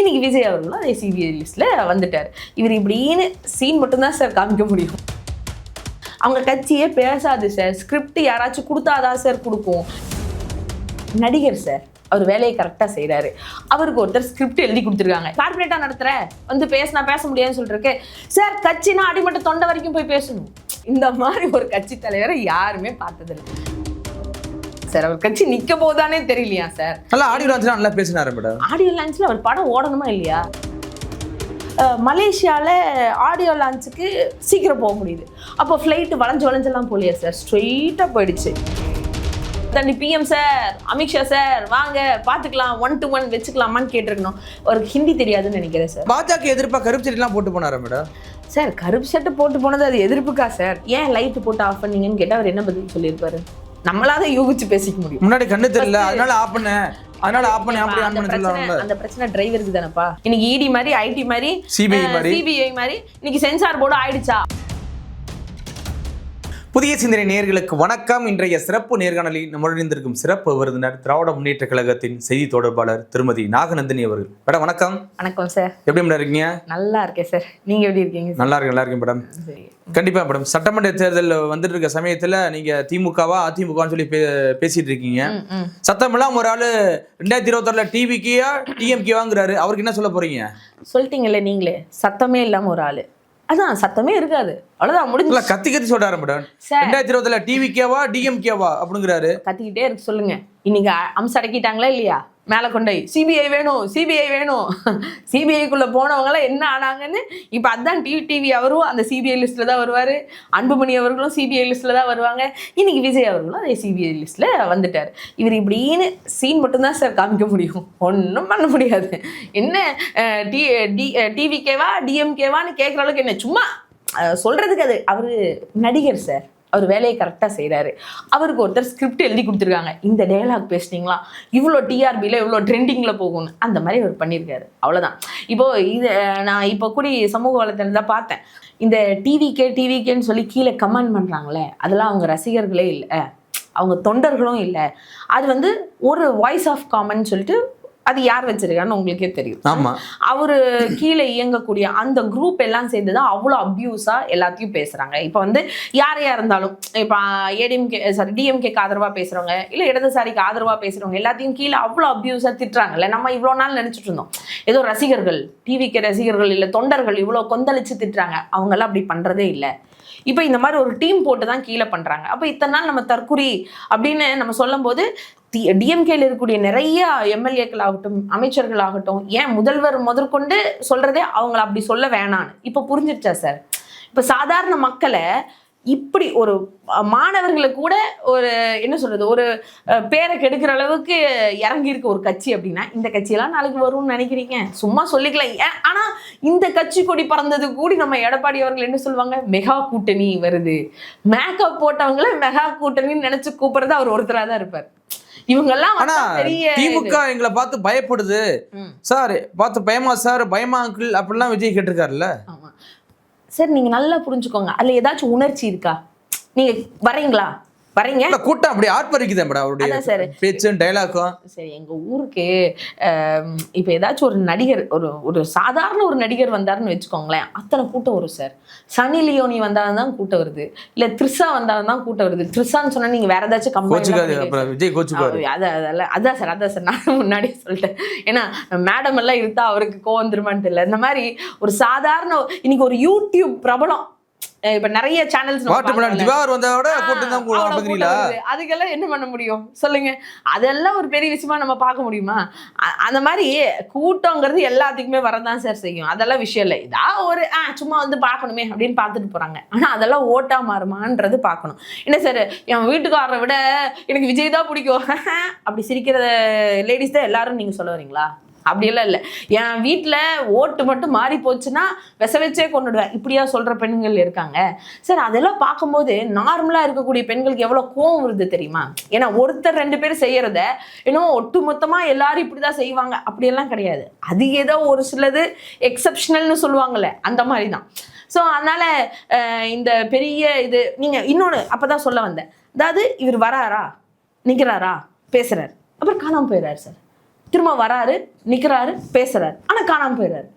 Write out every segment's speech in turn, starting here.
இன்னைக்கு விஜய் அவர்களும் அதே சிபிஐ லிஸ்ட்ல வந்துட்டார். இவர் இப்படின்னு சீன் மட்டும்தான் சார் காமிக்க முடியும். அவங்க கட்சியே பேசாது சார் ஸ்கிரிப்ட் யாராச்சும் கொடுத்தாதான் சார் கொடுக்கும். நடிகர் சார் அவர் வேலையை கரெக்டாக செய்கிறாரு அவருக்கு ஒருத்தர் ஸ்கிரிப்ட் எழுதி கொடுத்துருக்காங்க. கார்பரேட்டாக நடத்துகிற வந்து பேசினா பேச முடியாதுன்னு சொல்லிருக்கு சார் கட்சினா அடிமட்ட தொண்டை வரைக்கும் போய் பேசணும். இந்த மாதிரி ஒரு கட்சி தலைவரை யாருமே பார்த்ததில்லை. சார். அவர் கட்சி நிற்க போதானே தெரியலையா சார்? நல்லா ஆடியோ லான்ச்லாம் நல்லா பேசினாரு மேடம். ஆடியோ லான்ச்சில் அவர் படம் ஓடணுமா இல்லையா? மலேசியாவில் ஆடியோ லான்ச்சுக்கு சீக்கிரம் போக முடியுது. அப்போ ஃப்ளைட்டு வளைஞ்சு வளைஞ்செல்லாம் போலியா சார்? ஸ்ட்ரெயிட்டாக போயிடுச்சு. தண்ணி பிஎம் சார் அமித்ஷா சார் வாங்க பார்த்துக்கலாம் ஒன் டு ஒன் வச்சுக்கலாமான்னு கேட்டிருக்கணும். அவருக்கு ஹிந்தி தெரியாதுன்னு நினைக்கிறேன் சார். பாஜக எதிர்ப்பா கருப்பு செடிலாம் போட்டு போனாரா மேடம்? சார் கருப்பு சட்டை போட்டு போனது அது எதிர்ப்புக்கா சார்? ஏன் லைட்டு போட்டு ஆஃப் பண்ணீங்கன்னு கேட்டால் அவர் என்ன பதில் சொல்லியிருப்பாரு? நம்மளாத யூகிச்சு பேசிக்க முடியும். முன்னாடி கண்ணு தெரியல. அதனால ஆஃப் பண்ணேன் அதனால ஆஃப் பண்ணி அப்படி ஆன் அந்த பண்ண சொல்லுவாங்க அந்த பிரச்சனை டிரைவருக்கு தானப்பா இன்னைக்கு இடி மாதிரி ஐடி மாதிரி CBI மாதிரி. சிபிஐ மாதிரி இன்னைக்கு சென்சார் போர்டு ஆயிடுச்சா? புதிய சிந்தனை நேயர்களுக்கு வணக்கம். இன்றைய சிறப்பு நேர்காணலில் இருந்திருக்கும் சிறப்பு விருந்தினர் திராவிட முன்னேற்ற கழகத்தின் செய்தி தொடர்பாளர் திருமதி நாகநந்தினி அவர்கள். மேடம் வணக்கம். வணக்கம் சார் எப்படி மேடம் இருக்கீங்க? நல்லா இருக்கேன் சார் நீங்க எப்படி இருக்கீங்க நல்லா இருக்கு நல்லா இருக்கேன் மேடம். கண்டிப்பா மேடம். சட்டமன்ற தேர்தல் வந்துட்டு இருக்க சமயத்துல நீங்க திமுகவா அதிமுகன்னு சொல்லி பேசிட்டு இருக்கீங்க. ம், ம். சத்தமெல்லாம் ஒரு ஆளு ரெண்டாயிரத்தி இருபத்தாறுல டிவிக்கியா டிஎம்கேவாங்கிறாரு அவருக்கு என்ன சொல்ல போறீங்க? சொல்லிட்டீங்கல்ல நீங்களே. சத்தமே இல்லாம ஒரு ஆளு. அதான் சத்தமே இருக்காது. அவ்வளவுதான் முடிஞ்சு இல்ல கத்தி கத்தி சொல்றாரு மேடம். ரெண்டாயிரத்தி இருபதுல டிவிக்கேவா டிஎம்கேவா அப்படிங்கிறாரு. கத்திக்கிட்டே இருக்கு சொல்லுங்க. இன்னைக்கு அம்சம் அடக்கிட்டாங்களா இல்லையா? மேலே கொண்டு போய் சிபிஐ வேணும் சிபிஐ வேணும். சிபிஐக்குள்ளே போனவங்களாம் என்ன ஆனாங்கன்னு இப்போ அதான் டிவி டிவி அவரும் அந்த சிபிஐ லிஸ்ட்டில் தான் வருவார். அன்புமணி அவர்களும் சிபிஐ லிஸ்ட்டில் தான் வருவாங்க. இன்றைக்கி விஜய் அவர்களும் அதே சிபிஐ லிஸ்ட்டில் வந்துட்டார். இவர் இப்படின்னு சீன் மட்டும்தான் சார் காமிக்க முடியும். ஒன்றும் பண்ண முடியாது. என்ன டி டி டிவிகேவா டிஎம்கேவான்னு கேட்குற அளவுக்கு என்ன சும்மா சொல்கிறதுக்கு அது அவர் நடிகர் சார் அவர் வேலையை கரெக்டாக செய்கிறாரு அவருக்கு ஒருத்தர் ஸ்கிரிப்ட் எழுதி கொடுத்துருக்காங்க. இந்த டயலாக் பேசுனீங்களா? இவ்வளோ டிஆர்பியில் இவ்வளோ ட்ரெண்டிங்கில் போகும்னு. அந்த மாதிரி அவர் பண்ணியிருக்காரு. அவ்வளோதான் இப்போ இது நான் இப்போ கூடி சமூக வலைத்தளம் தான் பார்த்தேன். இந்த டிவிக்கே டிவிக்கேன்னு சொல்லி கீழே கமெண்ட் பண்ணுறாங்களே அதெல்லாம் அவங்க ரசிகர்களே இல்லை. அவங்க தொண்டர்களும் இல்லை. அது வந்து ஒரு வாய்ஸ் ஆஃப் காமன் சொல்லிட்டு அது யார் வச்சிருக்கான்னு உங்களுக்கே தெரியும் ஆமா. அவரு கீழே இயங்கக்கூடிய அந்த குரூப் எல்லாம் சேர்ந்து தான் அவ்வளோ அப்யூஸா எல்லாத்தையும் பேசுறாங்க. இப்போ வந்து யாரையா இருந்தாலும் இப்போ ஏடிஎம்கே சாரி டிஎம்கேக்கு ஆதரவா பேசுறவங்க இல்லை இடதுசாரிக்கு ஆதரவா பேசுறவங்க எல்லாத்தையும் கீழே அவ்வளோ அப்யூஸா திட்டுறாங்கல்ல. நம்ம இவ்வளோ நாள் நினைச்சிட்டு இருந்தோம். ஏதோ ரசிகர்கள் டிவிக்கு ரசிகர்கள் இல்லை தொண்டர்கள் இவ்வளோ கொந்தளிச்சு திட்டுறாங்க. அவங்கெல்லாம் அப்படி பண்றதே இல்லை. இப்போ இந்த மாதிரி ஒரு டீம் போட்டு தான் கீழே பண்றாங்க. அப்போ இத்தனை நாள் நம்ம தற்குறி அப்படின்னு நம்ம சொல்லும்போது டிஎம்கேல இருக்கக்கூடிய நிறைய எம்எல்ஏக்கள் ஆகட்டும் அமைச்சர்கள் ஆகட்டும் ஏன் முதல்வர் முதற்கொண்டு சொல்றதே அவங்கள அப்படி சொல்ல வேணான்னு. இப்போ புரிஞ்சிருச்சா சார்? இப்போ சாதாரண மக்களை இப்படி ஒரு மாணவர்களை கூட ஒரு என்ன சொல்றது ஒரு பேரை கெடுக்கிற அளவுக்கு இறங்கி இருக்க ஒரு கட்சி அப்படின்னா இந்த கட்சியெல்லாம் நாளைக்கு வரும்னு நினைக்கிறீங்க? சும்மா சொல்லிக்கலாம் ஏன் ஆனா இந்த கட்சி கொடி பறந்தது கூடி நம்ம எடப்பாடி அவர்கள் என்ன சொல்லுவாங்க மெகா கூட்டணி வருது. மேக்கப் போட்டவங்கள மெகா கூட்டணின்னு நினைச்சு கூப்பிடுறது அவர் ஒருத்தராக தான் இருப்பார். இவங்கெல்லாம் ஆனா வந்தா பெரிய திமுக எங்களை பார்த்து பயப்படுது. சார் பார்த்து பயமா சார் பயமா அங்கிள் அப்படிலாம் விஜய் கேட்டிருக்காருல்ல? சார் நீங்க நல்லா புரிஞ்சுக்கோங்க. அதுல ஏதாச்சும் உணர்ச்சி இருக்கா? நீங்க வரீங்களா? வரீங்க? கூட்டம் அப்படி ஆர்ப்பரிக்குதே மேடம். அவருடைய பேச்சும் டைலாக்கும் சரி எங்க ஊருக்கு இப்ப ஏதாச்சும் ஒரு நடிகர் ஒரு ஒரு சாதாரண ஒரு நடிகர் வந்தாருன்னு வச்சுக்கோங்களேன் அத்தனை கூட்டம் வரும் சார். சனி லியோனி வந்தாலும் தான் கூட்டம் வருது. இல்ல த்ரிஷா வந்தாலும் தான் கூட்டம் வருது. த்ரிஷான்னு சொன்னா நீங்க வேற ஏதாச்சும் கம்பெனி அதெல்லாம் அதான் சார் அதான் சார். நான் முன்னாடியே சொல்லிட்டேன். ஏன்னா மேடம் எல்லாம் இருந்தா அவருக்கு கோவம் வந்துருமான்னு தெரியல இந்த மாதிரி ஒரு சாதாரண இன்னைக்கு ஒரு யூடியூப் பிரபலம் இப்ப நிறைய சேனல்ஸ் அதுக்கெல்லாம் என்ன பண்ண முடியும்? சொல்லுங்க. அதெல்லாம் ஒரு பெரிய விஷயமா நம்ம பார்க்க முடியுமா? அந்த மாதிரி கூட்டங்கிறது எல்லாத்துக்குமே வரதான் சார் செய்யும். அதெல்லாம் விஷயம் இல்லை. இதா ஒரு ஆ சும்மா வந்து பார்க்கணுமே அப்படின்னு பார்த்துட்டு போறாங்க. ஆனா அதெல்லாம் ஓட்டா மாறுமான்றது பார்க்கணும். என்ன சார் என் வீட்டுக்காரரை விட எனக்கு விஜய் தான் பிடிக்கும். அப்படி சிரிக்கிற லேடிஸ் தான் எல்லாரும் நீங்க சொல்ல வரீங்களா? அப்படியெல்லாம் இல்லை. என் வீட்டில் ஓட்டு மட்டும் மாறி போச்சுன்னா விச வச்சே கொண்டுடுவேன் இப்படியா சொல்கிற பெண்கள் இருக்காங்க. சார் அதெல்லாம் பார்க்கும்போது நார்மலாக இருக்கக்கூடிய பெண்களுக்கு எவ்வளோ கோவம் வருது தெரியுமா? ஏன்னா ஒருத்தர் ரெண்டு பேர் செய்யறத இன்னும் ஒட்டு மொத்தமாக எல்லாரும் இப்படி தான் செய்வாங்க. அப்படியெல்லாம் கிடையாது. அது ஏதோ ஒரு சிலது எக்ஸப்ஷனல்னு சொல்லுவாங்கள்ல அந்த மாதிரி தான் ஸோ அதனால் இந்த பெரிய இது நீங்கள் இன்னொன்று அப்போ தான் சொல்ல வந்தேன். அதாவது இவர் வராரா? நிற்கிறாரா பேசுகிறார் அப்புறம் காணாமல் போயிடுறாரு சார். திரும்ப வராரு நிக்கிறாரு பேசுறாரு. ஆனா காணாம போயிடுறாரு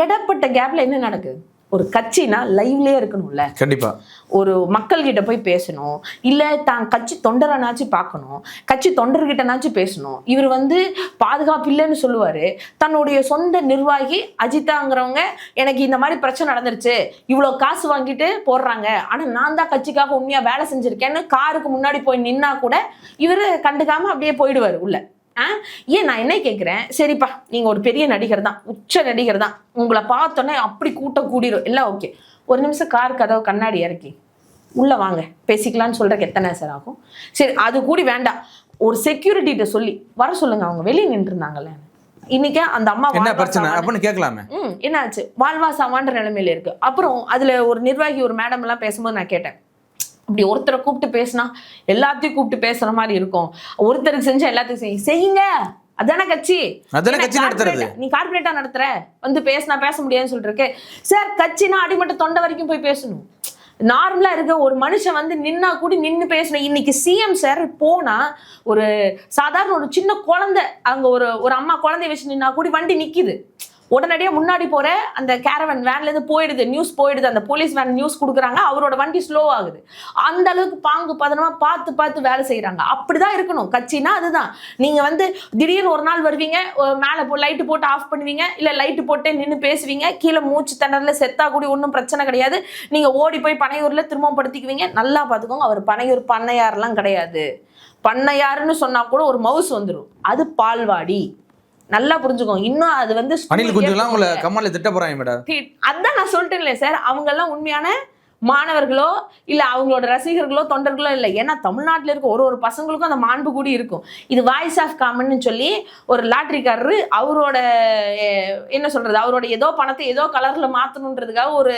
இடப்பட்ட கேப்ல என்ன நடக்குது ஒரு கட்சினா லைவ்லயே இருக்கணும்ல. கண்டிப்பா. ஒரு மக்கள்கிட்ட போய் பேசணும். இல்லை தான் கட்சி தொண்டரனாச்சும் பார்க்கணும். கட்சி தொண்டர்கிட்டனாச்சும் பேசணும். இவர் வந்து பாதுகாப்பு இல்லைன்னு சொல்லுவார். தன்னுடைய சொந்த நிர்வாகி அஜிதாங்கிறவங்க எனக்கு இந்த மாதிரி பிரச்சனை நடந்துருச்சு. இவ்வளோ காசு வாங்கிட்டு போடுறாங்க. ஆனால் நான் தான் கட்சிக்காக உண்மையாக வேலை செஞ்சுருக்கேன்னு காருக்கு முன்னாடி போய் நின்னா கூட இவர் கண்டுக்காம அப்படியே போயிடுவார் உள்ள. ஏன் நான் என்ன கேட்குறேன் சரிப்பா நீங்கள் ஒரு பெரிய நடிகர் தான் உச்ச நடிகர் தான். உங்களை பார்த்தோன்னே அப்படி கூட்டம் கூடிரும். எல்லாம் ஓகே. ஒரு நிமிஷம் கார் கதவு கண்ணாடி இறக்கி உள்ள வாங்க. பேசிக்கலாம்னு சொல்றதுக்கு எத்தனை சார் ஆகும்? சரி அது கூடி வேண்டாம். ஒரு செக்யூரிட்டிகிட்ட சொல்லி வர சொல்லுங்க அவங்க வெளியே நின்று இருந்தாங்கல்ல இன்னைக்கு அந்த அம்மா என்ன பிரச்சனை? அப்படின்னு கேட்கலாமே. ம் என்னாச்சு? வாழ்வா சாவான்ற நிலைமையில இருக்கு. அப்புறம் அதுல ஒரு நிர்வாகி ஒரு மேடம் எல்லாம் பேசும்போது நான் கேட்டேன். இப்படி ஒருத்தரை கூப்பிட்டு பேசினா எல்லாத்தையும் கூப்பிட்டு பேசுற மாதிரி இருக்கும். ஒருத்தருக்கு செஞ்சா எல்லாத்துக்கும் செய்யுங்க. அதானே கட்சி? அதானே கட்சி நடத்துறது? நீ கார்பரேட்டா நடத்துற. வந்து பேசினா பேச முடியாதுன்னு சொல்லிருக்கு சார் கட்சினா அடிமட்ட தொண்டை வரைக்கும் போய் பேசணும். நார்மலா இருக்க ஒரு மனுஷன் வந்து நின்னா கூட நின்னு பேசணும். இன்னைக்கு சிஎம் சார் போனா ஒரு சாதாரண ஒரு சின்ன குழந்தை அங்க ஒரு ஒரு அம்மா குழந்தைய வச்சு நின்னா கூட வண்டி நிக்குது. உடனடியாக முன்னாடி போகிற அந்த கேரவன் வேன்லேருந்து போயிடுது நியூஸ் போயிடுது. அந்த போலீஸ் வேன் நியூஸ் கொடுக்குறாங்க அவரோட வண்டி ஸ்லோ ஆகுது. அந்த அளவுக்கு பாங்கு பதனமாக பார்த்து பார்த்து வேலை செய்கிறாங்க அப்படி தான் இருக்கணும். கட்சினா அதுதான். நீங்கள் வந்து திடீர்னு ஒரு நாள் வருவீங்க மேலே போ லைட்டு போட்டு ஆஃப் பண்ணுவீங்க இல்லை லைட்டு போட்டு நின்று பேசுவீங்க கீழே மூச்சு திணறல செத்தா கூடி ஒன்றும் பிரச்சனை கிடையாது. நீங்கள் ஓடி போய் பனையூரில் திரும்பவும் படுத்திக்குவீங்க. நல்லா பார்த்துக்கோங்க. அவர் பனையூர் பண்ணையாரெலாம் கிடையாது. பண்ணையாருன்னு சொன்னால் கூட ஒரு மவுஸ் வந்துடும் அது பால்வாடி. நல்லா புரிஞ்சுக்கோங்க. இன்னும் அது வந்து school குஞ்சுலாம் உங்களை. கம்மால திட்ட போறாங்க மேடம். அதான் நான் சொல்லிட்டேன்ல சார். அவங்க எல்லாம் உண்மையான மாணவர்களோ இல்ல அவங்களோட ரசிகர்களோ தொண்டர்களோ இல்லை. ஏன்னா தமிழ்நாட்டுல இருக்க ஒரு ஒரு பசங்களுக்கும் அந்த மாண்பு கூடி இருக்கும். இது வாய்ஸ் ஆஃப் காமன்னு சொல்லி ஒரு லாட்ரிக்காரரு அவரோட என்ன சொல்றது? அவரோட ஏதோ பணத்தை ஏதோ கலர்ல மாத்தணுன்றதுக்காக ஒரு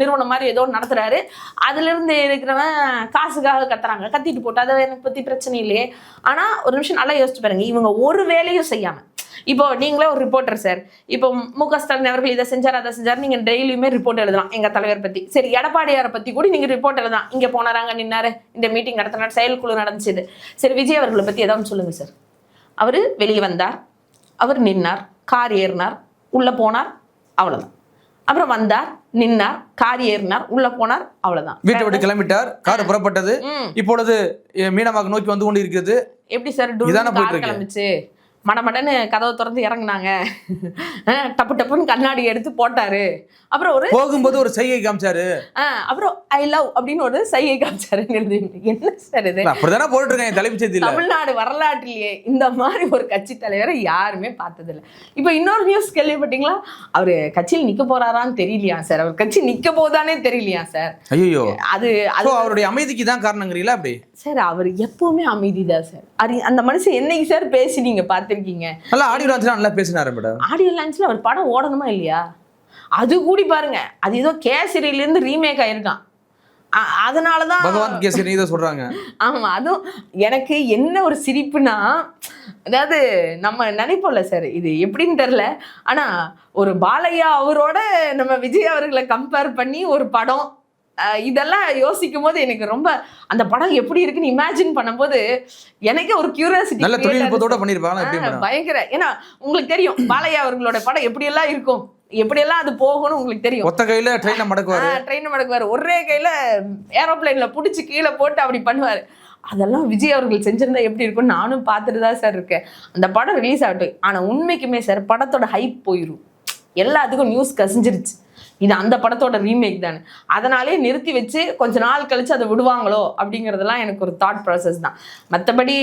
நிறுவனம் மாதிரி ஏதோ நடத்துறாரு. அதுல இருந்து இருக்கிறவன் காசுக்காக கத்துறாங்க. கத்திட்டு போட்டு அதை எனக்கு பத்தி பிரச்சனை இல்லையே. ஆனா ஒரு நிமிஷம் நல்லா யோசிச்சு பாருங்க. இவங்க ஒரு வேலையும் செய்யாம இப்போ நீங்களே ஒரு ரிப்போர்ட்டர் சார் இப்போ மு க ஸ்டாலின் அவர்கள் இதை செஞ்சார் அதை செஞ்சார் நீங்க டெய்லியுமே ரிப்போர்ட் எழுதலாம் எங்க தலைவர் பத்தி. சரி எடப்பாடியாரை பத்தி கூட நீங்க ரிப்போர்ட் எழுதலாம். இங்க போனாராங்க நின்னாரு. இந்த மீட்டிங் நடத்தினார் செயற்குழு நடந்துச்சு சரி விஜய் அவர்களை பத்தி ஏதாவது சொல்லுங்க சார் அவரு வெளியே வந்தார் அவர் நின்னார் கார் ஏறினார் உள்ள போனார் அவ்வளவுதான். அப்புறம் வந்தார் நின்னார் கார் ஏறினார் உள்ள போனார் அவ்வளவுதான். வீட்டை விட்டு கிளம்பிட்டார் கார் புறப்பட்டது. இப்பொழுது மீனமாக நோக்கி வந்து கொண்டு இருக்கிறது எப்படி சார். கிளம்பிச்சு? மடமடன்னு கதவை திறந்து இறங்குனாங்க. டப்பு டப்புன்னு கண்ணாடி எடுத்து போட்டாரு. அப்புறம் ஒரு போகும்போது ஒரு செய்கை காமிச்சாரு. அப்புறம் ஐ லவ் அப்படின்னு ஒரு சைகை காமிச்சாரு என்ன சார் இது? அப்படிதானே இருக்காங்க தலைப்பு செய்தியில. தமிழ்நாடு வரலாற்றிலேயே இந்த மாதிரி ஒரு கட்சி தலைவரை யாருமே பார்த்ததில்ல. இப்போ இன்னொரு நியூஸ் கேள்விப்பட்டீங்களா? அவரு கட்சியில் நிக்க போறாரான்னு தெரியலையா சார்? அவர் கட்சி நிக்க போதானே தெரியலையா சார்? ஐயோ அது அது அவருடைய அமைதிக்கு தான் காரணங்கிறீங்களா அப்படி? சார் அவர் எப்பவுமே அமைதிதான் சார். அது அந்த மனுஷன் என்னைக்கு சார் பேசி நீங்க பார்த்திருக்கீங்க நல்லா ஆடியோ லான்ச்லாம் நல்லா பேசினாரு மேடம். ஆடியோ லான்ச்ல அவர் படம் ஓடணுமா இல்லையா? அது கூடி பாருங்க. அது ஏதோ கேசரியில இருந்து ரீமேக் ஆயிருக்கான். அ- அதனாலதான் பகவான் கேசரி இதை சொல்றாங்க. ஆமா அதுவும் எனக்கு என்ன ஒரு சிரிப்புனா அதாவது நம்ம நினைப்போம்ல சார் இது எப்படின்னு தெரில ஆனா ஒரு பாலையா அவரோட நம்ம விஜய் அவர்களை கம்பேர் பண்ணி ஒரு படம் இதெல்லாம் யோசிக்கும் போது எனக்கு ரொம்ப அந்த படம் எப்படி இருக்குன்னு இமேஜின் பண்ணும்போது எனக்கே ஒரு கியூரியாசிட்டி நல்ல தொழில்நுட்பத்தோட பண்ணிருப்பாங்க எப்படி பயங்கர. ஏன்னா உங்களுக்கு தெரியும் பாலையா அவர்களோட படம் எப்படியெல்லாம் இருக்கும் எப்படியெல்லாம் அது போகும்னு உங்களுக்கு தெரியும். ஒத்த கையில ட்ரெயினை மடக்குவாரு. ட்ரெயின் மடக்குவார். ஒரே கையில ஏரோப்ளேன்ல புடிச்சு கீழே போட்டு அப்படி பண்ணுவாரு. அதெல்லாம் விஜய் அவர்கள் செஞ்சிருந்தா எப்படி இருக்கும்னு நானும் பார்த்துட்டு தான் சார் இருக்கேன். அந்த படம் ரிலீஸ் ஆகட்டும். ஆனா உண்மைக்குமே சார் படத்தோட ஹைப் போயிடும் எல்லாத்துக்கும் நியூஸ் கசிஞ்சிருச்சு. இது அந்த படத்தோட ரீமேக் தானே. அதனாலே நிறுத்தி வச்சு கொஞ்ச நாள் கழிச்சு அதை விடுவாங்களோ அப்படிங்கிறதெல்லாம் எனக்கு ஒரு தாட் ப்ராசஸ் தான். மற்றபடி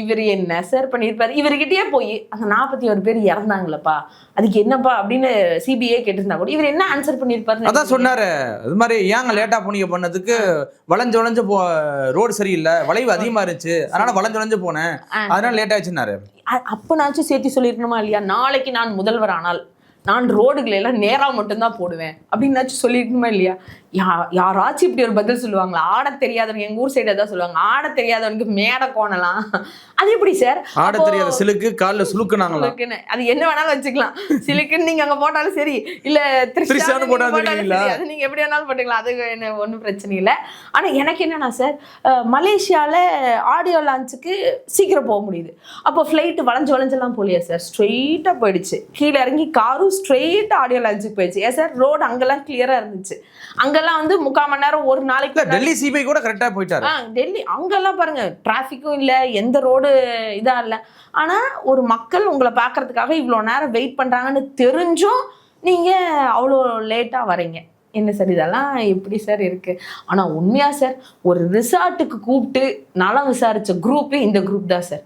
இவர் என்ன சார் பண்ணியிருப்பாரு? இவர்கிட்டயே போய் அந்த நாற்பத்தி ஒரு பேர் இறந்தாங்களப்பா அதுக்கு என்னப்பா அப்படின்னு சிபிஐ கேட்டிருந்தா கூட இவர் என்ன ஆன்சர் பண்ணியிருப்பாரு அதான் சொன்னாரு. அது மாதிரி ஏங்க லேட்டா போனீங்க பண்ணதுக்கு வளைஞ்சு வளைஞ்சு போ ரோடு சரியில்லை வளைவு அதிகமா இருந்துச்சு அதனால வளைஞ்சு வளைஞ்சு போனேன். அதனால லேட் ஆயிடுச்சுன்னாரு. அப்பனாச்சும் சேர்த்து சொல்லியிருக்கணுமா இல்லையா? நாளைக்கு நான் முதல்வர் ஆனால் நான் ரோடுகளை எல்லாம் நேரா மட்டும்தான் போடுவேன். அப்படின்னாச்சும் சொல்லிருக்கணுமா இல்லையா? யா யாராச்சும் இப்படி ஒரு பதில் சொல்லுவாங்களா? ஆட தெரியாதவங்க எங்க ஊர் சைடு தான் சொல்லுவாங்க ஆட தெரியாதவனுக்கு மேடை கோணலாம். அது எப்படி சார்? ஆட தெரியாத சிலுக்கு காலில் சிலுக்குன்னு. அது என்ன வேணாலும் வச்சுக்கலாம். சிலுக்குன்னு நீங்க அங்க போட்டாலும் சரி இல்ல திரிஷான்னு போட்டாலும் அது நீங்க எப்படி வேணாலும் போட்டுக்கலாம். அது என்ன ஒன்றும் பிரச்சனை இல்லை. ஆனா எனக்கு என்னன்னா சார் அஹ், மலேசியால ஆடியோ லான்ச்சுக்கு சீக்கிரம் போக முடியுது. அப்போ ஃப்ளைட் வளைஞ்சு வளைஞ்செல்லாம் போலியா சார்? ஸ்ட்ரெயிட்டாக போயிடுச்சு. கீழே இறங்கி காரும் ஸ்ட்ரெயிட்டாக ஆடியோ லான்ச்சுக்கு போயிடுச்சு. ஏன் சார் ரோடு அங்கெல்லாம் கிளியரா இருந்துச்சு. அங்கெல்லாம் வந்து முக்கால் மணி நேரம் ஒரு நாளைக்கு டெல்லி சிபிஐ கூட கரெக்டா போயிட்டாரு. ஆ டெல்லி அங்கெல்லாம் பாருங்க டிராஃபிக்கும் இல்லை எந்த ரோடு இதா இல்லை. ஆனா ஒரு மக்கள் உங்களை பார்க்கறதுக்காக இவ்வளோ நேரம் வெயிட் பண்றாங்கன்னு தெரிஞ்சும் நீங்க அவ்வளோ லேட்டா வரீங்க என்ன சார் இதெல்லாம் எப்படி சார் இருக்கு? ஆனா உண்மையா சார் ஒரு ரிசார்ட்டுக்கு கூப்பிட்டு நலம் விசாரிச்ச குரூப்பே இந்த குரூப் தான் சார்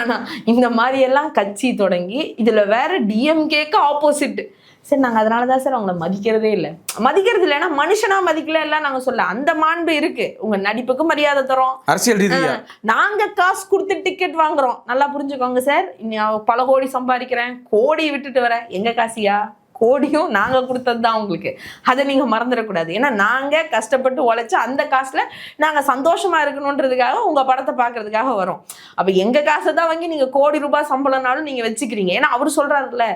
ஆனா இந்த மாதிரி எல்லாம் கட்சி தொடங்கி இதுல வேற டிஎம்கேக்கு ஆப்போசிட் சரி நாங்க அதனால தான் சார் அவங்கள மதிக்கிறதே இல்லை. மதிக்கிறது இல்லைன்னா மனுஷனா மதிக்கல எல்லாம் நாங்க சொல்ல அந்த மாண்பு இருக்கு. உங்க நடிப்புக்கு மரியாதை தரோம். அரசியல் ரீதியா? நாங்க காசு கொடுத்து டிக்கெட் வாங்குறோம். நல்லா புரிஞ்சுக்கோங்க சார். இனி அவ பல கோடி சம்பாதிக்கிறேன். கோடி விட்டுட்டு வரேன். எங்க காசியா? கோடியும் நாங்கள் கொடுத்தது தான் உங்களுக்கு. அதை நீங்கள் மறந்துடக்கூடாது. ஏன்னா நாங்கள் கஷ்டப்பட்டு உழைச்சி அந்த காசில் நாங்கள் சந்தோஷமாக இருக்கணுன்றதுக்காக உங்கள் படத்தை பார்க்கறதுக்காக வரோம். அப்போ எங்கள் காசை தான் வாங்கி நீங்கள் கோடி ரூபாய் சம்பளம்னாலும் நீங்கள் வச்சுக்கிறீங்க. ஏன்னா அவர் சொல்கிறாருல்ல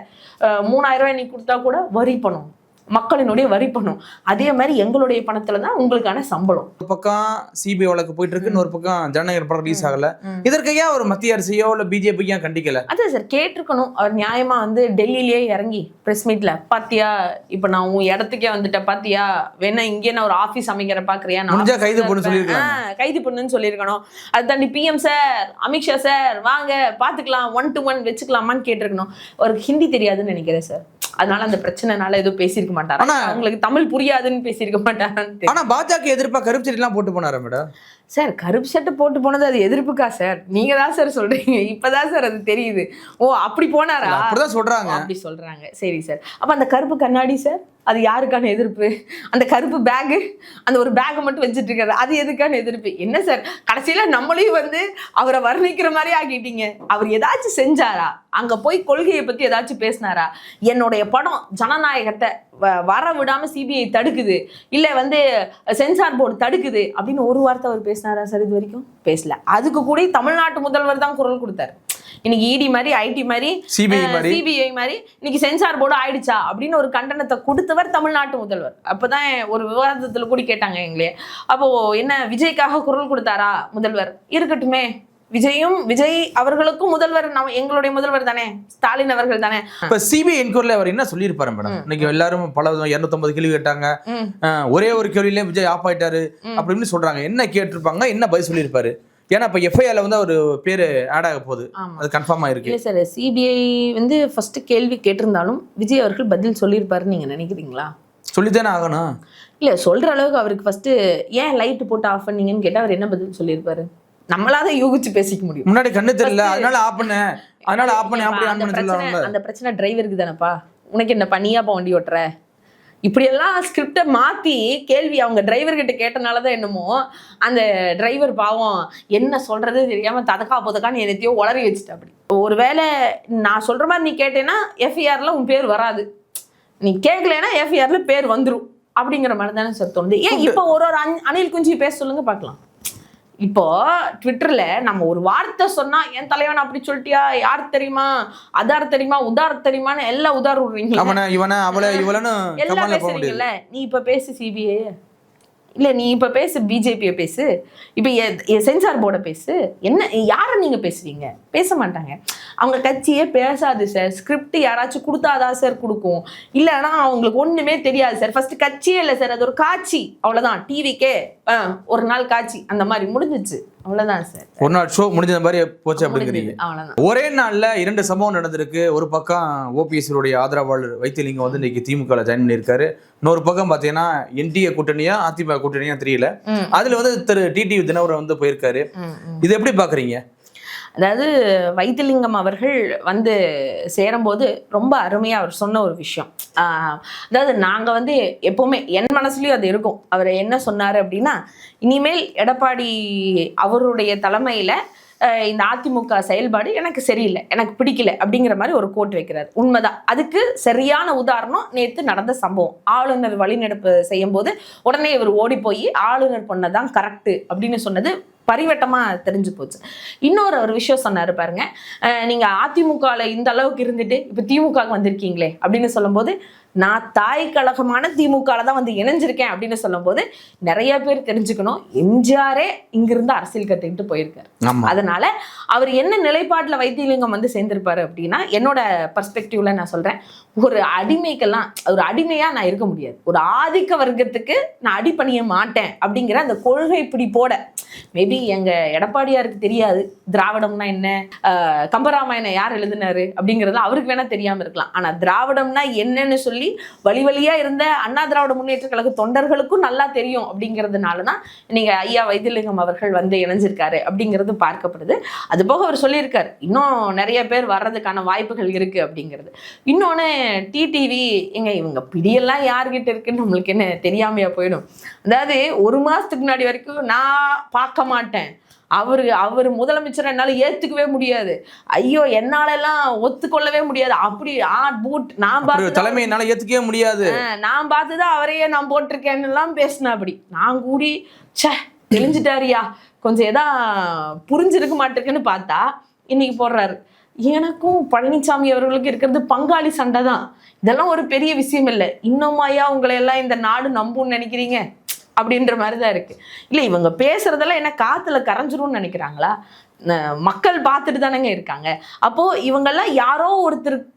மூணாயிரம் ரூபாய் நீ கொடுத்தா கூட வரி பணம். மக்களினுடைய வரி பணம். அதே மாதிரி எங்களுடைய பணத்துல தான் உங்களுக்கான சம்பளம். ஒரு பக்கம் சிபிஐ வழக்கு போயிட்டு இருக்கு இன்னொரு பக்கம் ஜனநாயக படம் ரிலீஸ் ஆகல. இதற்கு ஏன் ஒரு மத்திய அரசையோ இல்ல பிஜேபிக்கு ஏன் கண்டிக்கல? அதான் சார் கேட்டிருக்கணும். அவர் நியாயமா வந்து டெல்லியிலேயே இறங்கி ப்ரெஸ் மீட்ல பாத்தியா இப்போ நான் உன் இடத்துக்கே வந்துட்டேன் பாத்தியா? வேணா இங்கே நான் ஒரு ஆஃபீஸ் அமைக்கிற பாக்குறியா? நான் கைது பண்ணு. ஆ, கைது பண்ணுன்னு சொல்லியிருக்கணும். அது தாண்டி பிஎம் சார் அமித்ஷா சார் வாங்க பாத்துக்கலாம் ஒன் டு ஒன் வச்சுக்கலாமான்னு கேட்டிருக்கணும். ஒரு ஹிந்தி தெரியாதுன்னு நினைக்கிறேன் சார் அதனால அந்த பிரச்சனைனால எதுவும் பேசியிருக்க மாட்டாரா? அவங்களுக்கு தமிழ் புரியாதுன்னு பேசியிருக்க மாட்டாரான்னு. ஆனா பாஜக எதிர்ப்பா கருப்பு செடி எல்லாம் போட்டு போனாரா மேடம்? சார் கருப்பு சட்டை போட்டு போனது அது எதிர்ப்புக்கா சார்? நீங்க தான் சார் சொல்றீங்க. இப்பதான் சார் அது தெரியுது. ஓ அப்படி போனாரா? அப்படிதான் சொல்றாங்க. அப்படி சொல்றாங்க. சரி சார். அப்ப அந்த கருப்பு கண்ணாடி சார்? அது யாருக்கான எதிர்ப்பு? அந்த கருப்பு பேகு அந்த ஒரு பேக்கை மட்டும் வச்சுட்டு இருக்காரு. அது எதுக்கான எதிர்ப்பு? என்ன சார்? கடைசியில் நம்மளையும் வந்து அவரை வர்ணிக்கிற மாதிரி ஆக்கிட்டீங்க. அவர் ஏதாச்சும் செஞ்சாரா? அங்கே போய் கொள்கையை பற்றி ஏதாச்சும் பேசினாரா? என்னுடைய படம் ஜனநாயகத்தை வ- வர விடாமல் சிபிஐ தடுக்குது. இல்லை வந்து சென்சார் போர்டு தடுக்குது. அப்படின்னு ஒரு வார்த்தை அவர் பேசினாரா சார் இது வரைக்கும்? பேசல. அதுக்கு கூட தமிழ்நாட்டு முதல்வர் தான் குரல் கொடுத்தாரு. இன்னைக்கு இடி மாதிரி ஐடி மாதிரி சிபிஐ மாதிரி. இன்னைக்கு சென்சார் போர்டு ஆயிடுச்சா அப்படின்னு ஒரு கண்டனத்தை கொடுத்தவர் தமிழ்நாட்டு முதல்வர். அப்பதான் ஒரு விவாதத்துல கூட கேட்டாங்க எங்களே. அப்போ என்ன விஜய்க்காக குரல் கொடுத்தாரா முதல்வர்? இருக்கட்டுமே. விஜயும் விஜய் அவர்களுக்கும் முதல்வர் நம்ம எங்களுடைய முதல்வர் தானே. ஸ்டாலின் அவர்கள் தானே. இப்ப சிபிஐ என்கொயரில அவர் என்ன சொல்லியிருப்பாரு மேடம் இன்னைக்கு எல்லாரும் பல இருநூத்தம்பது கேள்வி கேட்டாங்க. ஒரே ஒரு கேள்வியிலே விஜய் ஆஃப் ஆயிட்டாரு அப்படின்னு சொல்றாங்க. என்ன கேட்டிருப்பாங்க? என்ன பதில் சொல்லியிருப்பாரு? ஏன்னா இப்ப எஃப்ஐஆர்ல வந்து அவர் பேரு ஆட் ஆக போகுது. அது கன்ஃபார்ம் ஆயிருக்கு. இல்ல சார் சிபிஐ வந்து ஃபர்ஸ்ட் கேள்வி கேட்டிருந்தாலும் விஜய் அவர்கள் பதில் சொல்லியிருப்பாருன்னு நீங்க நினைக்கிறீங்களா? சொல்லித்தானே ஆகணும். இல்ல சொல்ற அளவுக்கு அவருக்கு ஃபர்ஸ்ட் ஏன் லைட் போட்டு ஆஃப் பண்ணீங்கன்னு கேட்டா அவர் என்ன பதில் சொல்லியிருப்பாரு? நம்மளாத யூகிச்சு பேசிக்க முடியும். முன்னாடி கண்ணு தெரியல அதனால ஆஃப் பண்ண அதனால ஆஃப் பண்ணி அப்படி ஆன் அந்த பண்ண பிரச்சனை சொல்லுவாங்கல்ல. அந்த பிரச்சனை டிரைவருக்கு தானப்பா. உனக்கு என்ன பண்ணியாப்பா வண்டி ஓட்டுற? இப்படியெல்லாம் ஸ்கிரிப்டை மாத்தி கேள்வி அவங்க டிரைவர் கிட்ட கேட்டனால தான் என்னமோ அந்த டிரைவர் பாவம் என்ன சொல்றது தெரியாம ததக்கா புதக்கான்னு என்னத்தையோ உளறி வச்சுட்டு அப்படி ஒருவேளை நான் சொல்ற மாதிரி நீ கேட்டேன்னா எஃப்ஐஆர்ல உன் பேர் வராது. நீ கேட்கலன்னா எஃப்ஐஆர்ல பேர் வந்துரும். அப்படிங்கிற மாதிரி தானே சார் தோணுது. ஏன் இப்போ ஒரு ஒரு அணில் குஞ்சு பேச சொல்லுங்க பார்க்கலாம். இப்போ ட்விட்டர்ல நம்ம ஒரு வார்த்தை சொன்னா என் தலைவன்? அப்படி சொல்லிட்டியா? யார் தெரியுமா? அதார் தெரியுமா? உதார் தெரியுமான்னு எல்லாம் உதார் விடுறீங்க. அவனை இவனை அவளை இவளன்னு எல்லாம் பேசுறீங்கல்ல? நீ இப்ப பேசு சிபிஐ இல்ல நீ இப்ப பேசு பிஜேபியை பேசு. இப்ப சென்சார் போர்டை பேசு. என்ன யாரை நீங்க பேசுறீங்க? பேச மாட்டாங்க. அவங்க கட்சியே பேசாது சார் ஸ்கிரிப்ட் யாராச்சும் கொடுத்தாதான் சார் கொடுக்கும். இல்லைன்னா அவங்களுக்கு ஒண்ணுமே தெரியாது சார் ஃபர்ஸ்ட் கட்சியே இல்லை சார் அது ஒரு காட்சி. அவ்வளவுதான். டிவிக்கே ஒரு நாள் காட்சி. அந்த மாதிரி முடிஞ்சிச்சு. அவ்வளவுதான் சார் ஒரு நாள் ஷோ முடிஞ்ச மாதிரி போச்சு அப்படிங்கிறீங்க. ஒரே நாள்ல இரண்டு சம்பவம் நடந்திருக்கு. ஒரு பக்கம் ஓபிஎஸ் உடைய ஆதரவாளர் வைத்தியலிங்கம் வந்து இன்னைக்கு திமுக ஜாயின் பண்ணியிருக்காரு. இன்னொரு பக்கம் பாத்தீங்கன்னா என்டிஏ கூட்டணியா அதிமுக கூட்டணியா தெரியல. அதுல வந்து திரு டிடி தினகரன் வந்து போயிருக்காரு. இது எப்படி பாக்குறீங்க? அதாவது வைத்திலிங்கம் அவர்கள் வந்து சேரும்போது ரொம்ப அருமையாக அவர் சொன்ன ஒரு விஷயம். அதாவது நாங்கள் வந்து எப்போவுமே என் மனசுலேயும் அது இருக்கும். அவர் என்ன சொன்னார் அப்படின்னா இனிமேல் எடப்பாடி அவருடைய தலைமையில் இந்த அதிமுக செயல்பாடு எனக்கு சரியில்லை எனக்கு பிடிக்கல அப்படிங்கிற மாதிரி ஒரு கோட் வைக்கிறார். உண்மைதான். அதுக்கு சரியான உதாரணம் நேத்து நடந்த சம்பவம். ஆளுநர் வழிநடப்பு செய்யும் போது உடனே இவர் ஓடி போய் ஆளுநர் பொண்ணதான் கரெக்ட் அப்படின்னு சொன்னது பரிவட்டமா தெரிஞ்சு போச்சு. இன்னொரு ஒரு விஷயம் சொன்னாரு பாருங்க. நீங்கள் நீங்க அதிமுகல இந்த அளவுக்கு இருந்துட்டு இப்ப திமுக வந்திருக்கீங்களே அப்படின்னு சொல்லும்போது நான் தாய் கழகமான திமுகல தான் வந்து இணைஞ்சிருக்கேன் அப்படின்னு சொல்லும்போது நிறைய பேர் தெரிஞ்சுக்கணும். எம்ஜிஆரே இங்கிருந்து அரசியல் கத்துக்கிட்டு போயிருக்காரு. அதனால அவர் என்ன நிலைப்பாட்டுல வைத்தியலிங்கம் வந்து சேர்ந்திருப்பாரு அப்படின்னா என்னோட பர்ஸ்பெக்டிவ்ல நான் சொல்றேன். ஒரு அடிமைக்கெல்லாம் ஒரு அடிமையா நான் இருக்க முடியாது. ஒரு ஆதிக்க வர்க்கத்துக்கு நான் அடிபணிய மாட்டேன் அப்படிங்கிற அந்த கொள்கை பிடிப்போட மேபி எங்க எடப்பாடியாருக்கு தெரியாது. திராவிடம்னா என்ன? கம்பராமாயணம் யார் எழுதினாரு? அப்படிங்கிறது அவருக்கு வேணா தெரியாம இருக்கலாம். ஆனா திராவிடம்னா என்னன்னு சொல்லி வழி வழியா இருந்த அண்ணா திராவிட முன்னேற்ற கழக தொண்டர்களுக்கும் நல்லா தெரியும் அப்படிங்கிறதுனால தான் நீங்க ஐயா வைத்தியலிங்கம் அவர்கள் வந்து இணைஞ்சிருக்காரு அப்படிங்கிறது பார்க்கப்படுது. அது போக அவர் சொல்லியிருக்காரு. இன்னும் நிறைய பேர் வர்றதுக்கான வாய்ப்புகள் இருக்கு அப்படிங்கிறது. இன்னொன்று டிடிவி எங்க இவங்க பிடியெல்லாம் யார்கிட்ட இருக்குன்னு நம்மளுக்கு என்ன தெரியாமையா போயிடும். அதாவது ஒரு மாசத்துக்கு முன்னாடி வரைக்கும் நான் பார்க்க மாட்டேன். அவரு அவர் முதலமைச்சர் என்னால ஏத்துக்கவே முடியாது. ஐயோ என்னால எல்லாம் ஒத்துக்கொள்ளவே முடியாது. அப்படி ஆ பூட் நான் பார்த்து தலைமை என்னால ஏத்துக்கவே முடியாது. நான் பார்த்துதான் அவரையே நான் போட்டிருக்கேன்னு எல்லாம் பேசினேன் அப்படி நான் கூடி ச்சே தெளிஞ்சிட்டாரியா கொஞ்சம் எதா புரிஞ்சிருக்க மாட்டிருக்குன்னு பார்த்தா இன்னைக்கு போடுறாரு. எனக்கும் பழனிசாமி அவர்களுக்கு இருக்கிறது பங்காளி சண்டை தான். இதெல்லாம் ஒரு பெரிய விஷயம் இல்லை. இன்னமாயா உங்களை எல்லாம் இந்த நாடு நம்பும்னு நினைக்கிறீங்க? அப்படின்ற மாதிரி தான் இருக்கு. இல்லை இவங்க பேசுறதெல்லாம் என்ன காத்துல கரைஞ்சிரும்னு நினைக்கிறாங்களா? மக்கள் பார்த்துட்டு தானேங்க இருக்காங்க. அப்போ இவங்கெல்லாம் யாரோ ஒருத்தருக்கு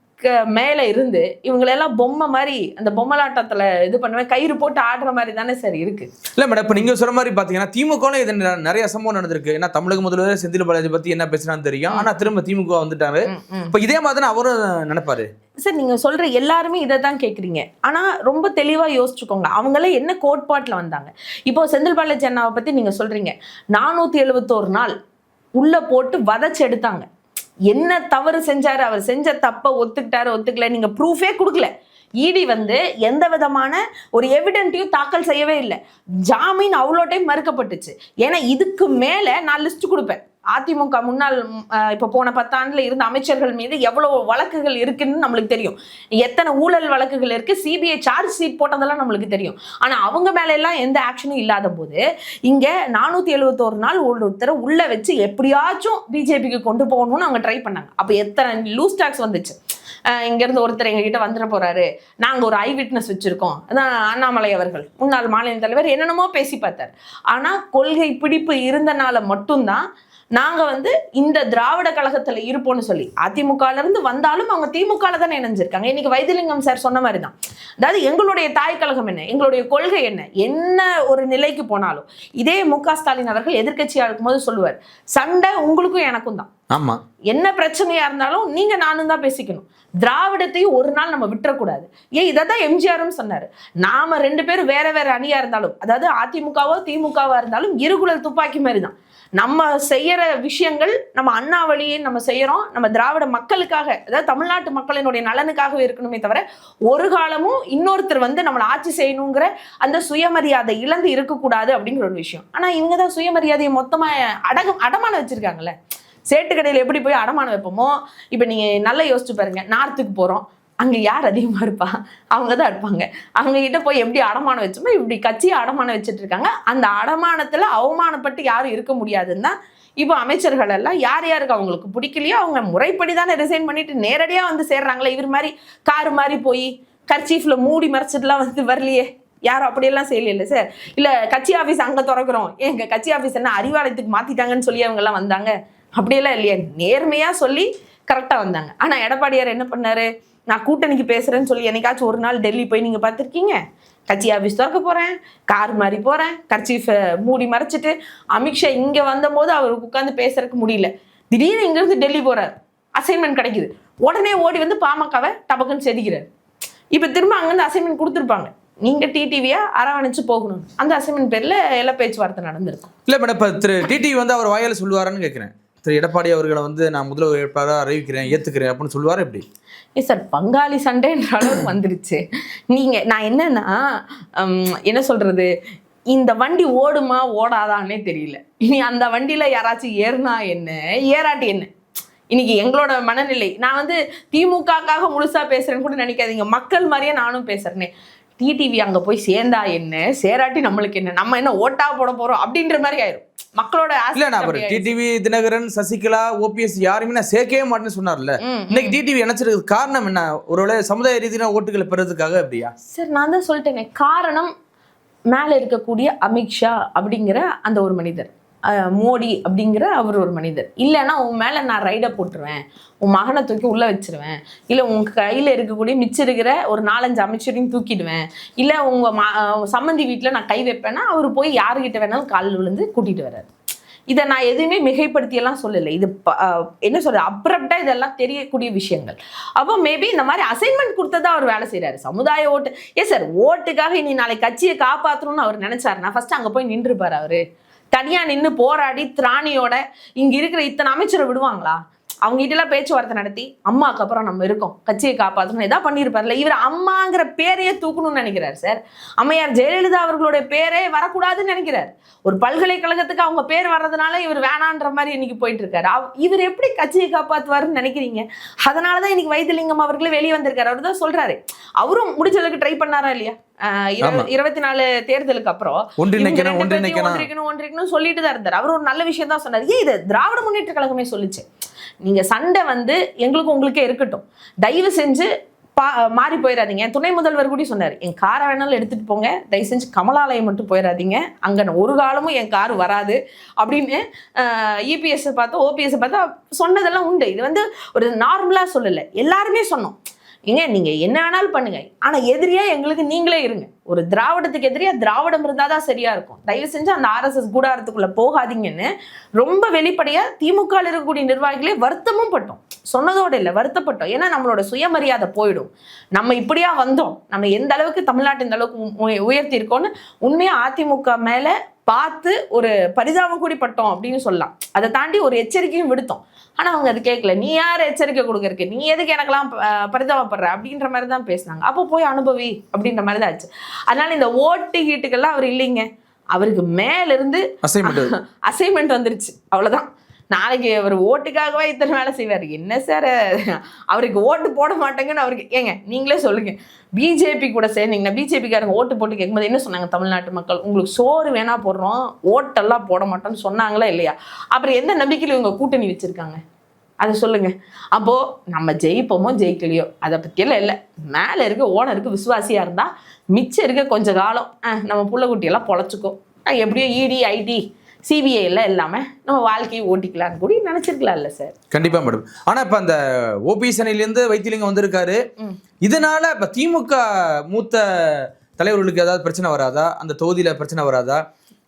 மேல இருந்து இவங்களெல்லாம் பொம்மை மாதிரி அந்த பொம்மலாட்டத்துல இது பண்ணுவேன் கயிறு போட்டு ஆடுற மாதிரி தானே சார் இருக்கு. இல்ல மேடம் இப்ப நீங்க சொல்ற மாதிரி பாத்தீங்கன்னா திமுக இது நிறைய சம்பவம் நடந்திருக்கு. ஏன்னா தமிழக முதல்வர் செந்தில் பாலாஜி பத்தி என்ன பேசுறான்னு தெரியும். ஆனா திரும்ப திமுக வந்துட்டாரு. இப்ப இதே மாதிரி தானே அவரும் நினைப்பாரு. சார் நீங்க சொல்ற எல்லாருமே இதை தான் கேக்குறீங்க. ஆனா ரொம்ப தெளிவா யோசிச்சுக்கோங்க. அவங்களே என்ன கோட்பாட்டுல வந்தாங்க? இப்போ செந்தில் பாலாஜி அண்ணாவை பத்தி நீங்க சொல்றீங்க. நானூத்தி எழுபத்தோரு நாள் உள்ள போட்டு வதச்சு எடுத்தாங்க. என்ன தவறு செஞ்சாரு அவர் செஞ்ச தப்ப ஒத்துக்கிட்டாரு ஒத்துக்கல நீங்க ப்ரூஃபே கொடுக்கல. இடி வந்து எந்த விதமான ஒரு எவிடென்ட்டையும் தாக்கல் செய்யவே இல்லை. ஜாமீன் அவ்வளோ டைம் மறுக்கப்பட்டுச்சு. ஏன்னா இதுக்கு மேலே நான் லிஸ்ட் கொடுப்பேன். அதிமுக முன்னாள் இப்போ போன பத்தாண்டுல இருந்த அமைச்சர்கள் மீது எவ்வளவு வழக்குகள் இருக்குன்னு நம்மளுக்கு தெரியும். எத்தனை ஊழல் வழக்குகள் இருக்கு சிபிஐ சார்ஜ் ஷீட் போட்டதெல்லாம் நம்மளுக்கு தெரியும். ஆனா அவங்க மேல எல்லாம் எந்த ஆக்ஷனும் இல்லாத போது இங்க நானூத்தி எழுபத்தோரு நாள் ஒருத்தரை உள்ள வச்சு எப்படியாச்சும் பிஜேபிக்கு கொண்டு போகணும்னு அவங்க ட்ரை பண்ணாங்க. அப்ப எத்தனை லூஸ் டாக்ஸ் வந்துச்சு. இங்கேருந்து இங்க இருந்து ஒருத்தர் எங்ககிட்ட வந்துட போறாரு. நாங்க ஒரு ஐ விட்னஸ் வச்சிருக்கோம். அதான் அண்ணாமலை அவர்கள் முன்னாள் மாநில தலைவர் என்னென்னமோ பேசி பார்த்தார். ஆனா கொள்கை பிடிப்பு இருந்தனால மட்டும்தான் நாங்க வந்து இந்த திராவிட கழகத்துல இருப்போம்னு சொல்லி அதிமுகல இருந்து வந்தாலும் அவங்க திமுகல தானே இணைஞ்சிருக்காங்க. இன்னைக்கு வைத்திலிங்கம் சார் சொன்ன மாதிரி தான் அதாவது எங்களுடைய தாய் கழகம் என்ன? எங்களுடைய கொள்கை என்ன? என்ன ஒரு நிலைக்கு போனாலும் இதே மு க ஸ்டாலின் அவர்கள் எதிர்க்கட்சியா இருக்கும்போது சொல்லுவார் சண்டை உங்களுக்கும் எனக்கும் தான். ஆமா. என்ன பிரச்சனையா இருந்தாலும் நீங்க நானும் தான் பேசிக்கணும். திராவிடத்தையும் ஒரு நாள் நம்ம விட்டுறக்கூடாது. ஏன்? இதை தான் எம்ஜிஆரும் சொன்னார். நாம ரெண்டு பேரும் வேற வேற அணியா இருந்தாலும் அதாவது அதிமுகவோ திமுகவோ இருந்தாலும் இருகுழல் துப்பாக்கி மாதிரி தான் நம்ம செய்யற விஷயங்கள் நம்ம அண்ணா வழியே நம்ம செய்யறோம். நம்ம திராவிட மக்களுக்காக அதாவது தமிழ்நாட்டு மக்களினுடைய நலனுக்காகவே இருக்கணுமே தவிர ஒரு காலமும் இன்னொருத்தர் வந்து நம்மளை ஆட்சி செய்யணுங்கிற அந்த சுயமரியாதை இழந்து இருக்கக்கூடாது அப்படிங்கிற ஒரு விஷயம். ஆனா இவங்க தான் சுயமரியாதையை மொத்தமா அடகம் அடமான வச்சிருக்காங்கல்ல. சேட்டுக்கடையில் எப்படி போய் அடமானம் வைப்போமோ இப்போ நீங்கள் நல்லா யோசிச்சு பாருங்க நார்த்துக்கு போகிறோம் அங்கே யார் அதிகமாக இருப்பா? அவங்க தான் இருப்பாங்க. அவங்ககிட்ட போய் எப்படி அடமானம் வச்சோமோ இப்படி கட்சியை அடமானம் வச்சுட்டு இருக்காங்க. அந்த அடமானத்தில் அவமானப்பட்டு யாரும் இருக்க முடியாதுன்னு தான் இப்போ அமைச்சர்கள் எல்லாம் யார் யாருக்கு அவங்களுக்கு பிடிக்கலையோ அவங்க முறைப்படி தானே ரிசைன் பண்ணிட்டு நேரடியாக வந்து சேர்றாங்களே இவர் மாதிரி காரு மாதிரி போய் கர்ச்சீஃபில் மூடி மறைச்சிட்டுலாம் வந்து வரலையே. யாரும் அப்படியெல்லாம் செய்யலையில சார் இல்லை கட்சி ஆஃபீஸ் அங்கே திறக்கிறோம். எங்கள் கட்சி ஆஃபீஸ் என்ன அறிவாலயத்துக்கு மாற்றிட்டாங்கன்னு சொல்லி அவங்கெல்லாம் வந்தாங்க. அப்படியெல்லாம் இல்லையா. நேர்மையாக சொல்லி கரெக்டாக வந்தாங்க. ஆனால் எடப்பாடியார் என்ன பண்ணாரு? நான் கூட்டணிக்கு பேசுகிறேன்னு சொல்லி என்னைக்காச்சும் ஒரு நாள் டெல்லி போய் நீங்கள் பார்த்துருக்கீங்க? கட்சி ஆஃபீஸ் திறக்க போகிறேன் கார் மாதிரி போகிறேன் கட்சி மூடி மறைச்சிட்டு அமித்ஷா இங்கே வந்தபோது அவருக்கு உட்காந்து பேசுறதுக்கு முடியல. திடீர்னு இங்கேருந்து டெல்லி போகிறார் அசைன்மெண்ட் கிடைக்குது. உடனே ஓடி வந்து பாமகவை டபக்குன்னு செதுக்கிறார். இப்போ திரும்ப அங்கேருந்து அசைன்மெண்ட் கொடுத்துருப்பாங்க. நீங்கள் டிடிவியா அரவணைச்சு போகணும். அந்த அசைன்மெண்ட் பேரில் எல்லாம் பேச்சுவார்த்தை நடந்திருக்கும். இல்ல மேடம் இப்ப திரு டிடிவி வந்து அவர் வாயால சொல்லுவாரான்னு கேட்குறேன் திரு எடப்பாடி அவர்களை வந்து நான் முதல்வர் வேட்பாளராக அறிவிக்கிறேன் ஏத்துக்கிறேன் அப்படின்னு சொல்லுவார் எப்படி? ஏ சார் பங்காளி சண்டைன்ற அளவுக்கு வந்துருச்சு. நீங்க நான் என்னன்னா ஹம், என்ன சொல்றது? இந்த வண்டி ஓடுமா ஓடாதான்னே தெரியல. இனி அந்த வண்டியில யாராச்சும் ஏறுனா என்ன? ஏறாட்டி என்ன? இன்னைக்கு எங்களோட மனநிலை. நான் வந்து திமுகக்காக முழுசா பேசுறேன்னு கூட நினைக்காதீங்க. மக்கள் மாதிரியே நானும் பேசுறேனே. டிடிவி அங்க போய் சேர்ந்தா என்ன? சேராட்டி நம்மளுக்கு என்ன? நம்ம என்ன ஓட்டா போட போறோம்? அப்படின்ற மாதிரி ஆயிரும். மக்களோட இல்ல நான். டிடிவி தினகரன் சசிகலா ஓபிஎஸ் யாருமே நான் சேர்க்கவே மாட்டேன்னு சொன்னார்ல. இன்னைக்கு டிடிவி நினைச்சிருக்கு காரணம் என்ன? ஒருவேளை சமுதாய ரீதியான ஓட்டுகளை பெறதுக்காக அப்படியா? சரி நான் தான் சொல்லிட்டேனே காரணம் மேலே இருக்கக்கூடிய அமித்ஷா அப்படிங்கிற அந்த ஒரு மனிதர். மோடி அப்படிங்கிற அவர் ஒரு மனிதர். இல்லைன்னா உன் மேலே நான் ரைடை போட்டுருவேன். உன் மகனை தூக்கி உள்ளே வச்சிருவேன். இல்லை உங்க கையில் இருக்கக்கூடிய மிச்சம் இருக்கிற ஒரு நாலஞ்சு அமைச்சரையும் தூக்கிடுவேன். இல்லை உங்கள் மா சம்மந்தி வீட்டில் நான் கை வைப்பேன்னா அவர் போய் யாருக்கிட்ட வேணாலும் காலில் விழுந்து கூட்டிகிட்டு வர்றாரு. இதை நான் எதுவுமே மிகைப்படுத்தியெல்லாம் சொல்லலை. இது என்ன சொல்றது? அப்ரப்டா இதெல்லாம் தெரியக்கூடிய விஷயங்கள். அப்போ மேபி இந்த மாதிரி அசைன்மெண்ட் கொடுத்ததா அவர் வேலை செய்கிறாரு சமுதாய ஓட்டு. ஏ சார் ஓட்டுக்காக இனி நாளைக்கு கட்சியை காப்பாற்றணும்னு அவர் நினைச்சாருன்னா ஃபர்ஸ்ட் அங்க போய் நின்றுப்பார் அவரு. தனியா நின்று போராடி திராணியோட இங்க இருக்கிற இத்தனை அமைச்சரை விடுவாங்களா? அவங்க எல்லாம் பேச்சுவார்த்தை நடத்தி அம்மாக்கு அப்புறம் நம்ம இருக்கோம். கட்சியை காப்பாற்றணும் ஏதாவது பண்ணியிருப்பார்ல. இவர் அம்மாங்கிற பேரையே தூக்கணும்னு நினைக்கிறார் சார் அம்மையார் ஜெயலலிதா அவர்களுடைய பேரே வரக்கூடாதுன்னு நினைக்கிறார். ஒரு பல்கலைக்கழகத்துக்கு அவங்க பேர் வர்றதுனால இவர் வேணான்ற மாதிரி இன்னைக்கு போயிட்டு இருக்காரு இவர் எப்படி கட்சியை காப்பாற்றுவாருன்னு நினைக்கிறீங்க? அதனாலதான் இன்னைக்கு வைத்தியலிங்கம் அவர்களே வெளியே வந்திருக்காரு. அவர் தான் சொல்றாரு. அவரும் முடிஞ்சதுக்கு ட்ரை பண்ணாரா இல்லையா? இருபத்தி நாலு தேர்தலுக்கு அப்புறம் ஒன்றிணைக்கணும் ஒன்றிணைக்கணும். ஒன்றிக்கணும் சொல்லிட்டு தான் இருந்தார். அவர் ஒரு நல்ல விஷயம் தான் சொன்னார். ஏன் இது திராவிட முன்னேற்ற கழகமே சொல்லுச்சு. நீங்க சண்டை வந்து எங்களுக்கும் உங்களுக்கே இருக்கட்டும். தயவு செஞ்சு பா மாறி போயிடாதீங்க துணை முதல்வர் கூட சொன்னார். என் காரை வேணாலும் எடுத்துட்டு போங்க. தயவு செஞ்சு கமலாலயம் மட்டும் போயிடாதீங்க அங்க ஒரு காலமும் என் கார் வராது அப்படின்னு இபிஎஸ் பார்த்தா ஓபிஎஸ் பார்த்தா சொன்னதெல்லாம் உண்டு. இது வந்து ஒரு நார்மலா சொல்லலை. எல்லாருமே சொன்னோம். ஏங்க நீங்கள் என்ன வேணாலும் பண்ணுங்க. ஆனால் எதிரியாக எங்களுக்கு நீங்களே இருங்க. ஒரு திராவிடத்துக்கு எதிரியாக திராவிடம் இருந்தால் தான் சரியாக இருக்கும். தயவு செஞ்சு அந்த ஆர்எஸ்எஸ் கூடாரத்துக்குள்ளே போகாதீங்கன்னு ரொம்ப வெளிப்படையாக திமுகவில் இருக்கக்கூடிய நிர்வாகிகளே வருத்தமும் பட்டோம். சொன்னதோடு இல்லை வருத்தப்பட்டோம். ஏன்னா நம்மளோட சுயமரியாதை போயிடும். நம்ம இப்படியா வந்தோம். நம்ம எந்த அளவுக்கு தமிழ்நாட்டு இந்த அளவுக்கு உ- உயர்த்தி இருக்கோம்னு உண்மையாக அதிமுக மேலே பார்த்து ஒரு பரிதாபம் கூடி பட்டோம் அப்படின்னு சொல்லலாம். அதை தாண்டி ஒரு எச்சரிக்கையும் விடுத்தோம். ஆனா அவங்க அது கேட்கல. நீ யார் எச்சரிக்கை கொடுக்கறக்கு நீ எதுக்கு எனக்கெல்லாம் பரிதாபப்படுற? அப்படின்ற மாதிரி தான் பேசினாங்க. அப்போ போய் அனுபவி அப்படின்ற மாதிரி தான் ஆச்சு. அதனால இந்த ஓட்டு கீட்டுக்கெல்லாம் அவர் இல்லைங்க. அவருக்கு மேல இருந்து அசைன்மெண்ட் அசைன்மெண்ட் வந்துருச்சு. அவ்வளவுதான். நாளைக்கு அவர் ஓட்டுக்காகவே இத்தனை வேலை செய்வார்? என்ன சார்? அவருக்கு ஓட்டு போட மாட்டேங்கன்னு அவருக்கு ஏங்க நீங்களே சொல்லுங்க. பிஜேபி கூட சேர்ந்தீங்கன்னா பிஜேபிக்காரங்க ஓட்டு போட்டு கேட்கும்போது என்ன சொன்னாங்க தமிழ்நாட்டு மக்கள்? உங்களுக்கு சோறு வேணா போடுறோம் ஓட்டெல்லாம் போட மாட்டோம்னு சொன்னாங்களா இல்லையா? அப்புறம் எந்த நம்பிக்கையில் இவங்க கூட்டணி வச்சிருக்காங்க? அதை சொல்லுங்க. அப்போ நம்ம ஜெயிப்போமோ ஜெயிக்கலையோ அதை பற்றியெல்லாம் இல்லை. மேலே இருக்க ஓனருக்கு விசுவாசியா இருந்தா மிச்சம் இருக்க கொஞ்சம் காலம் நம்ம புள்ளக்குட்டியெல்லாம் பொழைச்சிக்கும். எப்படியோ இடி ஐடி சிபிஐ எல்லாம் இல்லாம நம்ம வாழ்க்கையை ஓட்டிக்கலாம்னு கூட நினைச்சிருக்கலாம்ல சார் கண்டிப்பா மேடம் ஆனா இப்ப அந்த ஓபிஎஸ் அணிலேருந்து வைத்திலிங்கம் வந்திருக்காரு. இதனால இப்ப திமுக மூத்த தலைவர்களுக்கு ஏதாவது பிரச்சனை வராதா? அந்த தொகுதியில பிரச்சனை வராதா?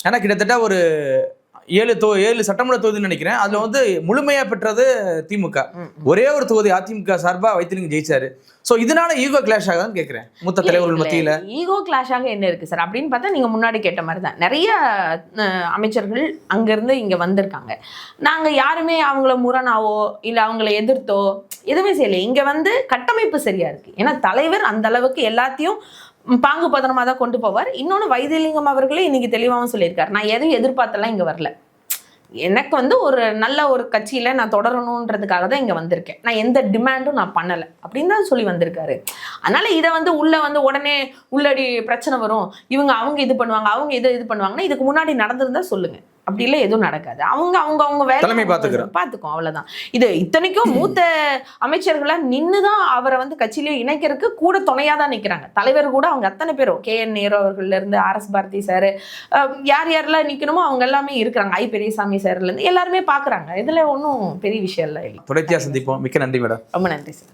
ஏன்னா கிட்டத்தட்ட ஒரு ஏழு தொ ஏழு சட்டமன்ற தொகுதின்னு நினைக்கிறேன். அதுல வந்து முழுமையா பெற்றது திமுக. ஒரே ஒரு தொகுதி அதிமுக சார்பா வைத்திலிங்கம் ஜெயிச்சாரு. சோ இதனால ஈகோ கிளாஷ் ஆகுதான்னு கேக்குறேன். மூத்த தலைவர்கள் மத்தியில. ஈகோ கிளாஷாக என்ன இருக்கு சார் அப்படின்னு பார்த்தா நீங்க முன்னாடி கேட்ட மாதிரி தான். நிறைய அமைச்சர்கள் அங்கிருந்து இங்க வந்திருக்காங்க. நாங்க யாருமே அவங்கள முரணாவோ இல்ல அவங்கள எதிர்த்தோ எதுவுமே செய்யல. இங்க வந்து கட்டமைப்பு சரியா இருக்கு. ஏன்னா தலைவர் அந்த அளவுக்கு எல்லாத்தையும் பாங்கு பதனமாக தான் கொண்டு போவார். இன்னொன்று வைத்தியலிங்கம் அவர்களே இன்னைக்கு தெளிவாகவும் சொல்லியிருக்காரு. நான் எதுவும் எதிர்பார்த்தெல்லாம் இங்கே வரல. எனக்கு வந்து ஒரு நல்ல ஒரு கட்சியில் நான் தொடரணுன்றதுக்காக தான் இங்கே வந்திருக்கேன். நான் எந்த டிமாண்டும் நான் பண்ணலை அப்படின்னு தான் சொல்லி வந்திருக்காரு. அதனால் இதை வந்து உள்ளே வந்து உடனே உள்ளடி பிரச்சனை வரும். இவங்க அவங்க இது பண்ணுவாங்க அவங்க இதை இது பண்ணுவாங்கன்னா இதுக்கு முன்னாடி நடந்திருந்தா சொல்லுங்கள் அப்படி இல்லை எதுவும் நடக்காது. அவங்க அவங்க அவங்க வேலை. பார்த்துக்கும் அவ்வளவுதான். இது இத்தனைக்கும் மூத்த அமைச்சர்களா நின்று தான் அவரை வந்து கட்சியிலே இணைக்கிறதுக்கு கூட துணையா தான் நிக்கிறாங்க. தலைவர் கூட அவங்க அத்தனை பேரும். கே என் நேரு அவர்கள்ல இருந்து ஆர் எஸ் பாரதி சார் யார் யாரெல்லாம் நிக்கணுமோ அவங்க எல்லாமே இருக்கிறாங்க. ஐ பெரியசாமி சார்ல இருந்து எல்லாருமே பாக்குறாங்க. இதுல ஒன்றும் பெரிய விஷயம் இல்லை. தொடர்ச்சியா சந்திப்போம். மிக்க நன்றி மேடம். ரொம்ப நன்றி சார்.